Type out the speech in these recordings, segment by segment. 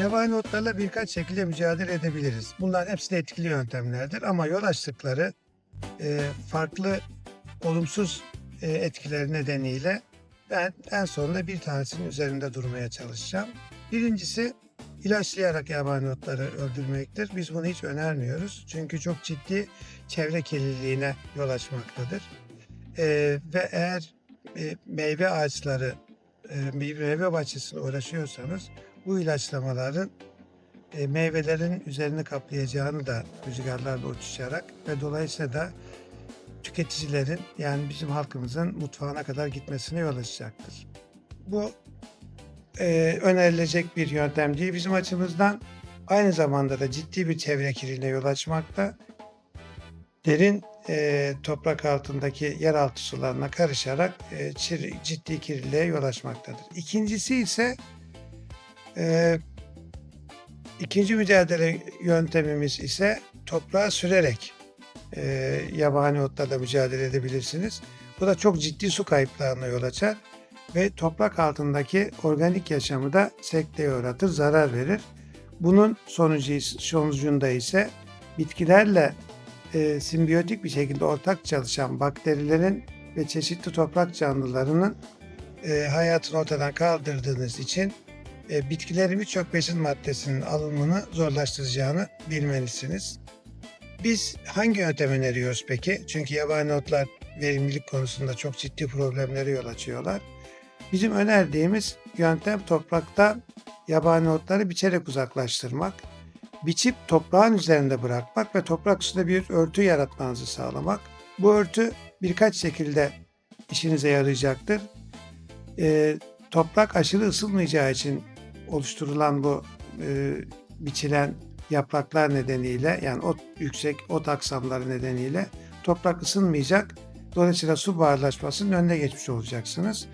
Yabani otlarla birkaç şekilde mücadele edebiliriz. Bunların hepsi de etkili yöntemlerdir ama yol açtıkları e, farklı olumsuz e, etkileri nedeniyle ben en sonunda bir tanesinin üzerinde durmaya çalışacağım. Birincisi ilaçlayarak yabani otları öldürmektir. Biz bunu hiç önermiyoruz. Çünkü çok ciddi çevre kirliliğine yol açmaktadır. E, ve eğer e, meyve ağaçları, e, meyve bahçesine uğraşıyorsanız bu ilaçlamaların e, meyvelerin üzerini kaplayacağını da rüzgarlarla uçuşarak ve dolayısıyla da tüketicilerin yani bizim halkımızın mutfağına kadar gitmesine yol açacaktır. Bu e, önerilecek bir yöntem değil bizim açımızdan. Aynı zamanda da ciddi bir çevre kirliliğine yol açmakta. Derin e, toprak altındaki yeraltı sularına karışarak e, çir- ciddi kirliliğe yol açmaktadır. İkincisi ise e, ikinci mücadele yöntemimiz ise toprağa sürerek e, yabani otlarla mücadele edebilirsiniz. Bu da çok ciddi su kayıplarına yol açar ve toprak altındaki organik yaşamı da sekteye uğratır, zarar verir. Bunun sonucu, sonucunda ise bitkilerle e, simbiyotik bir şekilde ortak çalışan bakterilerin ve çeşitli toprak canlılarının e, hayatını ortadan kaldırdığınız için bitkilerin birçok besin maddesinin alımını zorlaştıracağını bilmelisiniz. Biz hangi yöntem öneriyoruz peki? Çünkü yabani otlar verimlilik konusunda çok ciddi problemlere yol açıyorlar. Bizim önerdiğimiz yöntem toprakta yabani otları biçerek uzaklaştırmak, biçip toprağın üzerinde bırakmak ve toprak üstünde bir örtü yaratmanızı sağlamak. Bu örtü birkaç şekilde işinize yarayacaktır. Ee, toprak aşırı ısınmayacağı için oluşturulan bu e, biçilen yapraklar nedeniyle yani ot yüksek ot aksamları nedeniyle toprak ısınmayacak. Dolayısıyla su buharlaşmasının önüne geçmiş olacaksınız.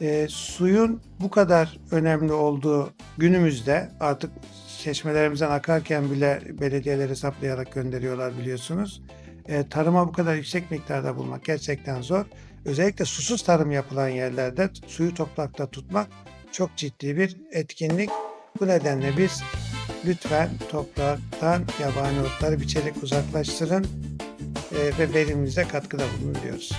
E, suyun bu kadar önemli olduğu günümüzde artık çeşmelerimizden akarken bile belediyeler hesaplayarak gönderiyorlar biliyorsunuz. E, tarıma bu kadar yüksek miktarda bulmak gerçekten zor. Özellikle susuz tarım yapılan yerlerde suyu toprakta tutmak çok ciddi bir etkinlik. Bu nedenle biz lütfen topraktan yabani otları biçerek uzaklaştırın e, ve verimimize katkıda bulunun diyoruz.